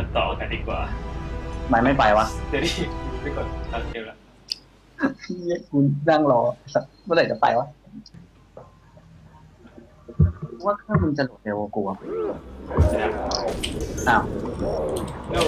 ตัดต่อกันดีกว่า ไม่ไม่ไปวะเดี๋ยวดิไปกดตัดเกมละเหี้ยกูนั่งรอสักเมื่อไหร่จะไปวะกูว่าเครื่องมึงจะโหลดเร็วกว่ากูอะเดี๋ยวนะอ้าวโน้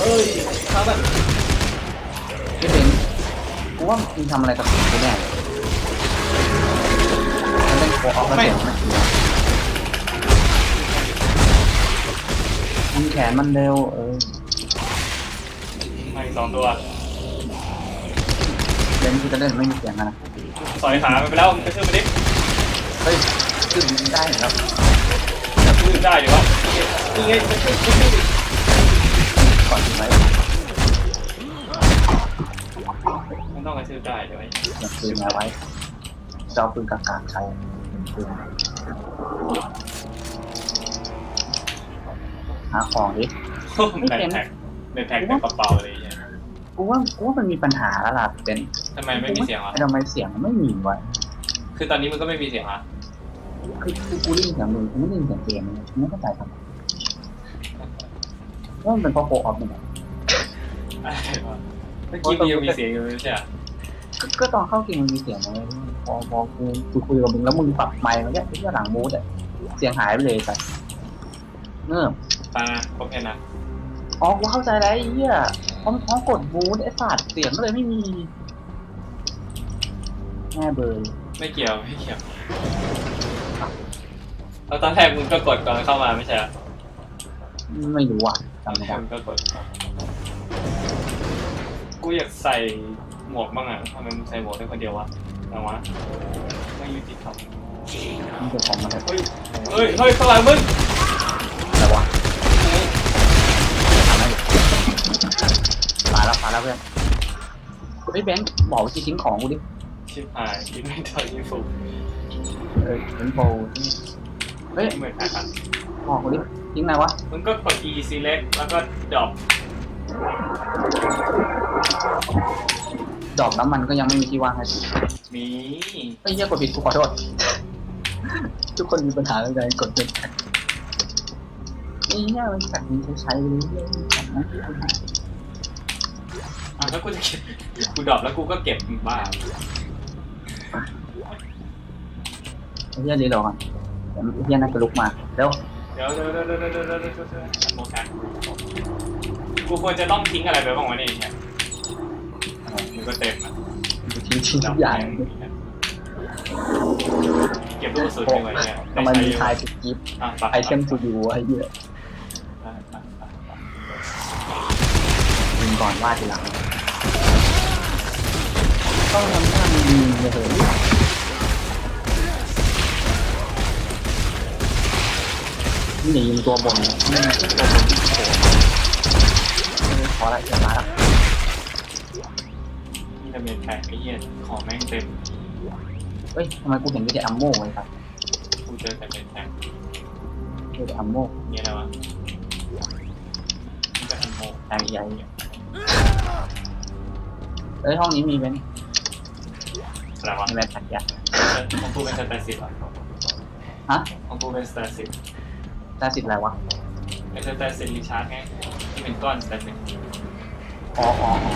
เอ้ยข้าวแบบพี่เป็นกูว่ามึงทำอะไรกับกูแน่เลยมันเป็นโคออฟแล้วเสียงมันเสีย มึงแขนมันเร็วเออมาอีกสองตัวเล่นกูจะเล่นไม่มีเสียงอะนะสอยขามันไปแล้วมันกระชืบมาดิเฮ้ยขึ้นได้แล้วกระชืบได้เดี๋ยววะนี่ไงกระชืบกระชืบดิก่อนที่ไว้มันต้องกระชืบได้เดี๋ยวไอ้อย่าคืนมาไว้จะเอาปืนกากๆใช้ปืน หาของดิมันแท็กแท็กเดินแท็กแบบเปล่าๆอะไรอย่างเงี้ยกูว่ากูว่ามันมีปัญหาแล้วล่ะเป็นทำไมไม่มีเสียงวะทำไมเสียงมันไม่มีวะคือตอนนี้มันก็ไม่มีเสียงอะคือคือกูได้ยินเสียงมึงกูไม่ได้ยินเสียงเกมเลยกูไม่เข้าใจทำไมว่ามันเป็นเพราะโคออฟเนี่ยอะไรวะเมื่อกี้มันยังมีเสียงอยู่ไม่ใช่เหรอก็ก็ตอนเข้าเกมมันมีเสียงเลยพอพอกูกูคุยกับมึงแล้วมึงปรับไมค์มันเนี่ยไอ้ที่หลังมูดอะเสียงหายไปเลยแต่เงื่อ ตาครบแค่นั้นอ๋อ กูเข้าใจแล้วไอ้เหี้ยพร้อมพร้อมกดมูดไอ้ศาสตร์เสียงก็เลยไม่มีแง่เบยไม่เกี่ยวไม่เกี่ยวแล้วตอนแรกมึงก็กดก่อนเข้ามาไม่ใช่เหรอไม่รู้อะตอนจำแรไม่กได้มึงก็กดกูอยากใส่หมวกบ้างอะทำไมมึงใส่หมวกได้คนเดียววะแต่วะไม่ยุติธรรมมันเป็นของมันเลยเฮ้ยเฮ้ยเฮ้ยข้างหลังมึง แล้วมาแล้วเพื่อนเฮ้ยแบงค์บอกวิธีทิ้งของกูดิชิบหายคิดไม่ทันยิ่งฟุกเออเป็นโปรเฮ้ยเหมือนกันบอกกูดิทิ้งไหนวะมึงก็กด E select แล้วก็ดรอปดอกน้ำมันก็ยังไม่มีที่ว่างให้มีไอ้ยเหี้ยกดผิดกูขอโทษ ทุกคนมีปัญหาเรื่องการกดผิดไอ้เหี้ยมันแบบนี้ใช้ๆเลยเรื่องของนะ อะแล้วกูจะเก็บกูดรอปแล้วกูก็เก็บบ้าไอ้เหี้ยรีโหลดก่อนเดี๋ยวไอ้เหี้ยน่าจะลุกมาเร็วเดี๋ยวเดี๋ยวเดี๋ยวเดี๋ยวเดี๋ยวเดี๋ยวเดี๋ยวเดี๋ยวโมกันกูควรจะต้องทิ้งอะไรไปบ้างวะเนี่ยเนี่ยมันก็เต็มอะทิ้งทิ้งทุกอย่างเก็บลูกกระสุนไปไว้เนี่ยทำไมมีทายติดกิฟต์อะปักไอเทมทูยูไอ้เหี้ยยิง ก่อนว่าทีหลังต้องทำหน้ามันดีเลยนี่ยิงตัวบนนี่ตัวบนที่โผล่พอละเดี๋ยวมาละนี่จะเป็นแท็กไอ้เหี้ยของแม่งเต็มเฮ้ยทำไมกูเห็นมีแต่อัมโม่เลยครับกูเจอแต่เป็นแท็กมีแต่อัมโม่นี่อะไรวะมันจะอันโมแทงใหญ่ เอ้ยห้องนี้มีเป็นอะไรวะมีแมทแท็กยาของกูเป็นสแตสิบอะฮะของกูเป็นสแตสิบได้สิทธิ์อะไรวะเป็นสแตสิบรีชาร์จไงที่เป็นก้อนสแตสิบอ๋ออ๋ออ๋อ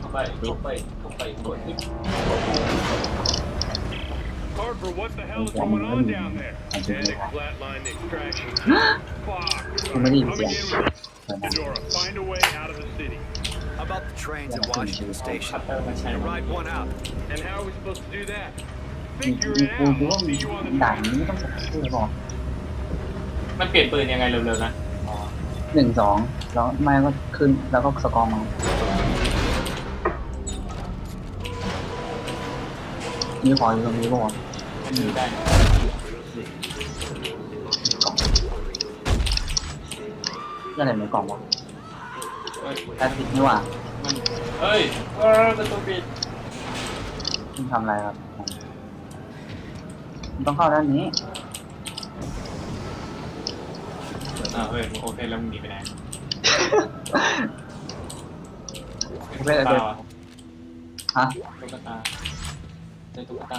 เข้าไปเข้าไปเข้าไปกดนิด Harper, what the hell is going on down there? Panic flatline extraction. Fuck. Không có gì Coming vậy? in with Medora, find a way out of the city. About the trains at Washington คั Station. ตเตอร์มาใช้ And ride one out. And how are we supposed to do that? มี Figure มี it กู out. กูว่า See you on the ด่านนี้ไม่ต้องใส่ชื่อบอกมันเปลี่ยนปืนยังไงเร็วๆนะอ๋อหนึ่งสองแล้วไม่ก็ขึ้นแล้วก็สกอร์มามีพออยู่ตรงนี้ป่ะวะมันดูได้ นี่อะไรในกล่องวะเฮ้ยแอดติดนี่หว่ามันเฮ้ยเออประตูปิดคุณทำอะไรครับมันต้องเข้าด้านนี้อ่าเฮ้ยโอเคแล้วมึงหนีไปไหนไม่เป็นไรตุ๊กตาวะฮะตุ๊กตาเจอตุ๊กตา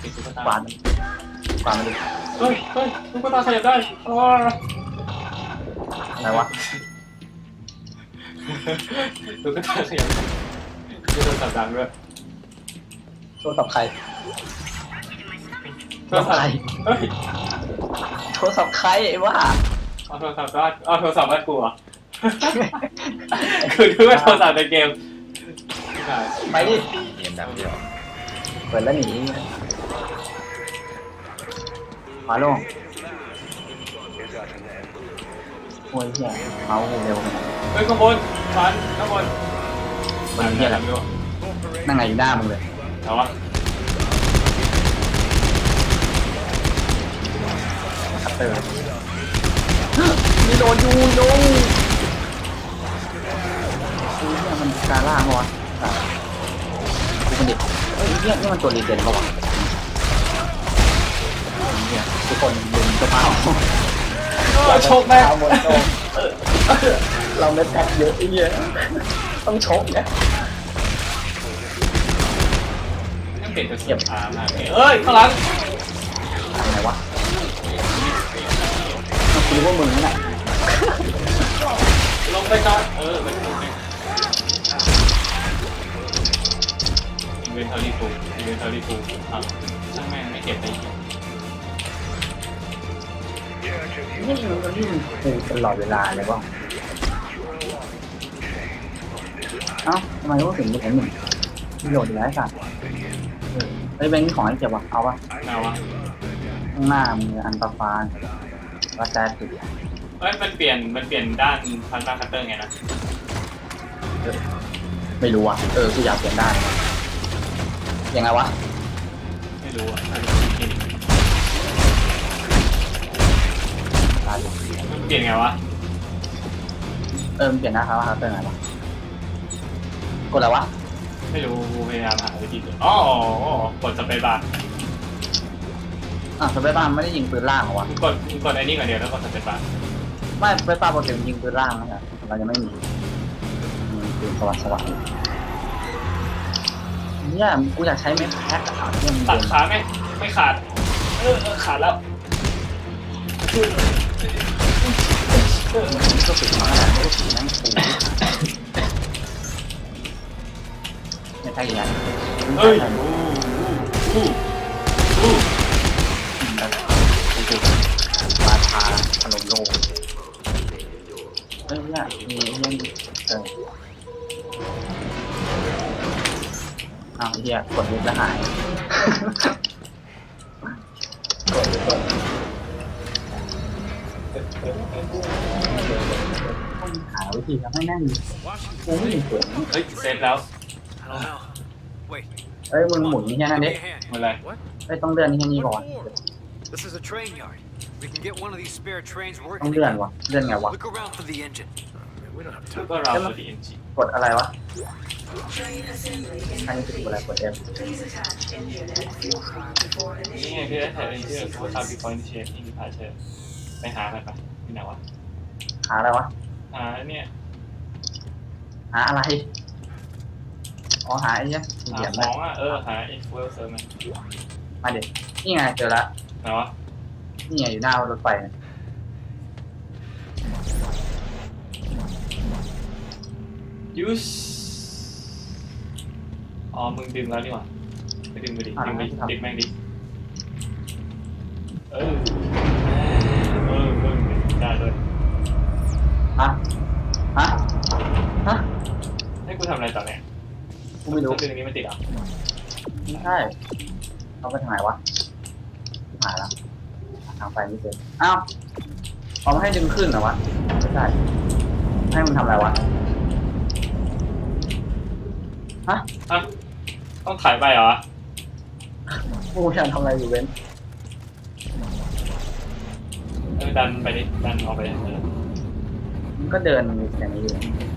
เป็นตุ๊กตากวาดกวาดมาดิเฮ้ยเฮ้ยตุ๊กตาขยับได้อ๋อไอ้อะไรวะตุ๊กตาขยับดูโทรศัพท์ดังด้วยโทรศัพท์ใครโทรศัพท์เฮ้ยโทรศัพท์ใครไอ้ว่าเอาโทรศัพท์บ้านเอาโทรศัพท์บ้านกูเหรอคือดูว่าโทรศัพท์ในเกมใช่ไปดิเกมดังเดียวเปิดแล้วหนีมาลง โอ้ยเหี้ยเมาส์กูเร็วขนาดนั้นเฮ้ยข้างบนฟันข้างบนมันเหี้ยอะไรไม่รู้นั่งไงอยู่หน้ามึงเลยแต่ว่าคัตเตอร์มีโดนยูโยงกูเนี่ยมันกาล่างวะอะกูเป็นเด็กเฮ้ยเนี่ยนี่มันตัวรีเจนปะวะเนี่ยทุกคนลืมกระเป๋า เออโชคแม่งเอาหมดโชคเราเม็ดแพ็คเยอะไอ้เหี้ยต้องชกเนี่ยยังเปลี่ยนจะเสียบอามาเอ้ยข้างหลังทำไงวะคุณรู้ว่ามึงนั่นแหละลงไปนอนเออมันถูกเนี่ยอินเวนทอรี่ฟูอินเวนทอรี่ฟูอะช่างแม่งไม่เก็บไปอีก นี่มันก็ยิ่งคูตลอดเวลาเลยว่าเอ้าทำไมต้องถึงมึงเห็นหนึ่งประโยชน์อยู่แล้วไอ้สัตว์เออไอ้ยแบงค์นี่ของไอ้เจ็บวะเอาวะแนววะข้างหน้ามืออันตราฟานว่าแต่ติดเอ้ยมันเปลี่ยนมันเปลี่ยนด้านพันด้านคัตเตอร์ไงนะไม่รู้อะเออกูอยากเปลี่ยนได้านยังไงวะไม่รู้อะายอยู่มันเปลี่ยนไงวะ เออมันเปลี่ยนหน้าครับว่าครับเป็นไงวะกดอะไรวะไม่รู้กูพยายามหาวิธีดูอ๋อกดสเปซบาร์อะสเปซบ้านไม่ได้ยิงปืนล่างเหรอวะกดกดไอ้นี่ก่อนเดียวแล้วกดสเปซบาร์ไม่สเปซบ้านปกติมันยิงปืนล่างนะครับเรายังไม่มีมีปืนสวัสดิ์สวัสดิ์เนี่ยกูอยากใช้เม็ดแพ็คอะเนี่ยมันตัเดิดนขาไหมไม่ขาด เออเออขาดแล้ว ก็ฝึกมาขนาดนี้ก็ฝึกนั่งปูไม่ใช่ย่างเฮ้ยอู้อู้อู้มาทาขนมโลเฮ้ยเนี่ยมีเรื่องเอออ้าวเฮียกดลิฟต์แล้วหาย วิธีทำให้แน่นกูไม่เห็นเปิดเฮ้ยเซฟแล้ว I don't know. Wait. เอ้ยมึงหมุนนี่แค่นั้น Give ดิ me a hand. หมดเลย What? เอ้ยต้องเลื่อนนี่แค่นี้ก่อน This is a train yard. We can get one of these spare trains ต้อง working เลื่อน again. วะเลื่อนไงวะ Look around for the engine. We don't have แล้ว time. ก็เราตัวดีเอ็นจีกดอะไรวะ Train assembly อันนี้คือกดอะไรกด F Please attach engine and fuel car before นี่ไง initiating พี่ได้ถ่ายเอ็น power จีเขาทำบี sequence. คอยน์เชฟอินพาเชฟไปหากันปะที่ไหนวะหาอะไรวะ หาเนี่ยหาอะไร อ๋อหาไอ้เนี่ยสี่เหหาลี่ยมขนะองอะเออหาเอ็กซ์เวลเซอร์มันมาเด็ดนี่ไงเจอละไหนวะนี่ไงอยู่หน้ารถไฟเนี่ยยูสอ๋อมึงดึงแล้วนี่หว่าไปดึงไปดิดึงไปดึงแม่งดิเออเออเออได้เลย ฮะ ฮะ ฮะ ให้กู ทำอะไรต่อเนี่ยกูไม่รู้ดึงอันนี้มันติดเหรอะไม่ใช่เอาไปทางไหนวะหายแล้วทางไปไม่เจออ้าวเอามาให้ดึงขึ้นเหรอวะไม่ใช่ให้มันทำอะไรวะฮะฮะต้องถ่ายไปเหรอกูอยากทำอะไรอยู่เว้นเออดันไปดิดันออกไปดิเออมันก็เดินอย่างนี้อยู่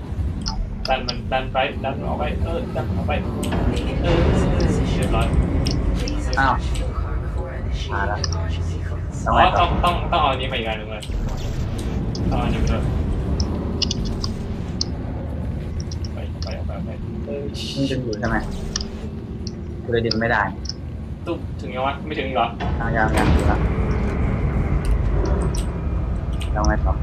ดันมันดันไปดันออกไปเออดันออกไป The เออ engine is in เรียบร้อย position. Please Ow. attach fuel car before initiating Ala. launch sequence. ทำอ๋ไมอต่ต้อองต้องต้องเอาอันนี้ไปอีกอันหนึ่งเลยต้องเอาอันนี้ไปด้วยไปไปไปไปเออมึงดึงอยู่ใช่ไหมกูเลยดึงไม่ได้ตุ๊บถึงยังวะไม่ถึงอีกเหรอยังยังยังอยู่ละแล้วไงต่อ